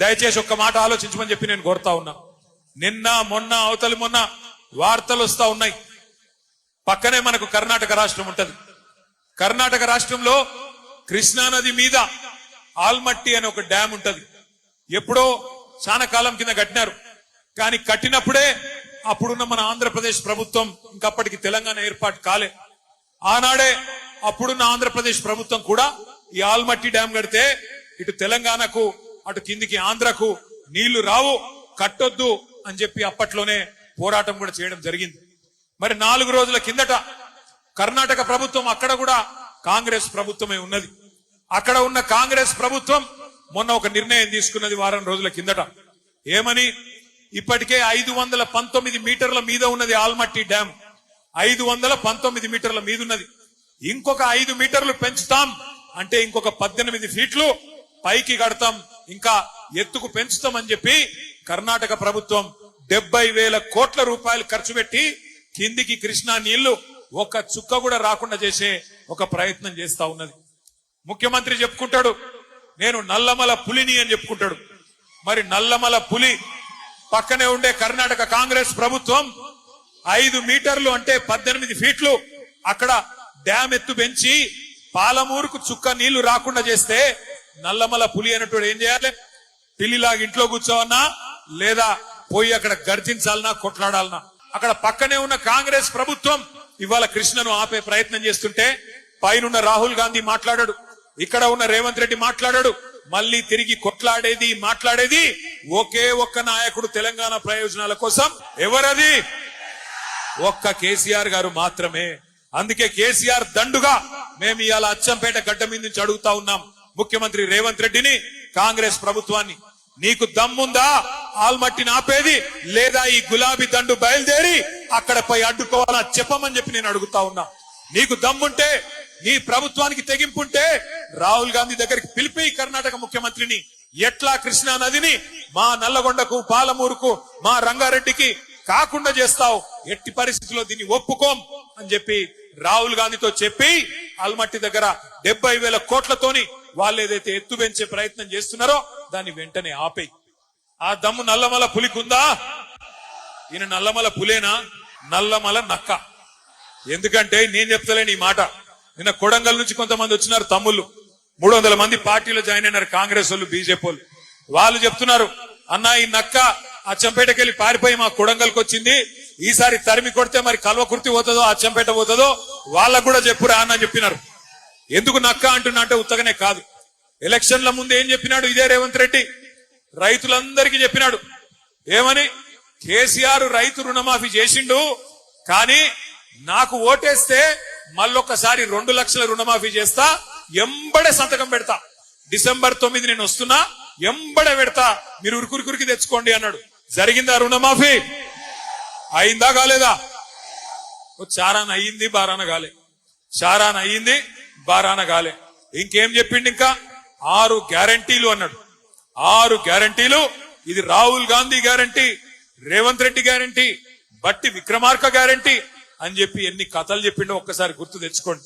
దయచేసి ఒక్క మాట ఆలోచించమని చెప్పి నేను కోరుతా ఉన్నా. నిన్న మొన్న అవతలి మొన్న వార్తలు వస్తా ఉన్నాయి. పక్కనే మనకు కర్ణాటక రాష్ట్రం ఉంటది. కర్ణాటక రాష్ట్రంలో కృష్ణా నది మీద ఆల్మట్టి అనే ఒక డ్యామ్ ఉంటది. ఎప్పుడో చాలా కాలం కింద కట్టినారు. కానీ కట్టినప్పుడే అప్పుడున్న మన ఆంధ్రప్రదేశ్ ప్రభుత్వం ఇంకప్పటికి తెలంగాణ ఏర్పాటు కాలే. ఆనాడే అప్పుడున్న ఆంధ్రప్రదేశ్ ప్రభుత్వం కూడా ఈ ఆల్మట్టి డ్యామ్ కడితే ఇటు తెలంగాణకు అటు కిందికి ఆంధ్రకు నీళ్ళు రావు కట్టొద్దు అని చెప్పి అప్పట్లోనే పోరాటం కూడా చేయడం జరిగింది. మరి నాలుగు రోజుల కిందట కర్ణాటక ప్రభుత్వం అక్కడ కూడా కాంగ్రెస్ ప్రభుత్వమే ఉన్నది. అక్కడ ఉన్న కాంగ్రెస్ ప్రభుత్వం మొన్న ఒక నిర్ణయం తీసుకున్నది వారం రోజుల కిందట. ఏమని? ఇప్పటికే ఐదు వందల పంతొమ్మిది మీటర్ల మీద ఉన్నది ఆల్మట్టి డ్యామ్. ఐదు వందల పంతొమ్మిది మీటర్ల మీద ఉన్నది ఇంకొక ఐదు మీటర్లు పెంచుతాం అంటే ఇంకొక పద్దెనిమిది ఫీట్లు పైకి కడతాం ఇంకా ఎత్తుకు పెంచుతాం అని చెప్పి కర్ణాటక ప్రభుత్వం డెబ్బై వేల కోట్ల రూపాయలు ఖర్చు పెట్టి కిందికి కృష్ణా నీళ్ళు ఒక్క చుక్క కూడా రాకుండా చేసే ఒక ప్రయత్నం చేస్తా ఉన్నది. ముఖ్యమంత్రి చెప్పుకుంటాడు నేను నల్లమల పులిని అని చెప్పుకుంటాడు. మరి నల్లమల పులి పక్కనే ఉండే కర్ణాటక కాంగ్రెస్ ప్రభుత్వం ఐదు మీటర్లు అంటే పద్దెనిమిది ఫీట్లు అక్కడ డ్యామ్ ఎత్తు పెంచి పాలమూరుకు చుక్క నీళ్ళు రాకుండా చేస్తే నల్లమల పులి అన్నట్టు ఏం చేయాలి? పిల్లిలాగా ఇంట్లో కూర్చోవన్నా లేదా పోయి అక్కడ గర్జించాలన్నా కొట్లాడాలన్నా. అక్కడ పక్కనే ఉన్న కాంగ్రెస్ ప్రభుత్వం ఇవాళ కృష్ణను ఆపే ప్రయత్నం చేస్తుంటే పైనున్న రాహుల్ గాంధీ మాట్లాడాడు ఇక్కడ ఉన్న రేవంత్ రెడ్డి మాట్లాడాడు మళ్ళీ తిరిగి కొట్లాడేది మాట్లాడేది ఒకే ఒక్క నాయకుడు తెలంగాణ ప్రయోజనాల కోసం ఎవరది? ఒక్క కేసీఆర్ గారు మాత్రమే. అందుకే కేసీఆర్ దండుగా మేము ఇవాళ అచ్చంపేట గడ్డ మీద నుంచి అడుగుతా ఉన్నాం. ముఖ్యమంత్రి రేవంత్ రెడ్డిని కాంగ్రెస్ ప్రభుత్వాన్ని. నీకు దమ్ముందా? ఆల్మట్టిని ఆపేది లేదా ఈ గులాబీ దండు బయలుదేరి అక్కడ పోయి అడ్డుకోవాలా? చెప్పమని చెప్పి నేను అడుగుతా ఉన్నా. నీకు దమ్ముంటే నీ ప్రభుత్వానికి తెగింపుంటే రాహుల్ గాంధీ దగ్గరికి పిలిపి కర్ణాటక ముఖ్యమంత్రిని ఎట్లా కృష్ణా నదిని మా నల్లగొండకు పాలమూరుకు మా రంగారెడ్డికి కాకుండా చేస్తావు? ఎట్టి పరిస్థితిలో దీన్ని ఒప్పుకోం అని చెప్పి రాహుల్ గాంధీతో చెప్పి అల్మట్టి దగ్గర డెబ్బై వేల కోట్లతోని వాళ్ళు ఏదైతే ఎత్తు పెంచే ప్రయత్నం చేస్తున్నారో దాన్ని వెంటనే ఆపేయి ఆ దమ్ము నల్లమల పులికుందా? ఈయన నల్లమల పులేనా? నల్లమల నక్క. ఎందుకంటే నేను చెప్తలేను ఈ మాట. నిన్న కొడంగల్ నుంచి కొంతమంది వచ్చినారు తమ్ముళ్ళు. మూడు వందల మంది పార్టీలో జాయిన్ అయినారు కాంగ్రెస్ వాళ్ళు బీజేపీ వాళ్ళు. వాళ్ళు చెప్తున్నారు అన్నా ఈ నక్క అచ్చంపేటకి వెళ్ళి పారిపోయి మా కొడంగల్కి వచ్చింది. ఈసారి తరిమి కొడితే మరి కల్వకుర్తి పోతుందో అచ్చంపేట పోతుందో? వాళ్ళకు కూడా చెప్పురా అన్న చెప్పినారు. ఎందుకు నక్క అంటున్నా అంటే ఉత్తగనే కాదు. ఎలక్షన్ల ముందు ఏం చెప్పినాడు? ఇదే రేవంత్ రెడ్డి. రైతులందరికీ చెప్పినాడు. ఏమని? కేసీఆర్ రైతు రుణమాఫీ చేసిండు కానీ నాకు ఓటేస్తే మళ్ళొక్కసారి రెండు లక్షల రుణమాఫీ చేస్తా ఎంబడే సంతకం పెడతా. డిసెంబర్ తొమ్మిది నేను వస్తున్నా ఎంబడే పెడతా. మీరు ఉరుకురుకురికి తెచ్చుకోండి అన్నాడు. జరిగిందా రుణమాఫీ? అయిందా కాలేదా? ఓ చారాన అయ్యింది బారాన కాలే. చారాన అయ్యింది బారాన గాలే. ఇంకేం చెప్పిండు ఇంకా? ఆరు గ్యారంటీలు అన్నాడు. ఆరు గ్యారంటీలు ఇది Rahul Gandhi guarantee Revanth Reddy guarantee Bhatti Vikramarka guarantee అని చెప్పి ఎన్ని కథలు చెప్పిండో ఒక్కసారి గుర్తు తెచ్చుకోండి.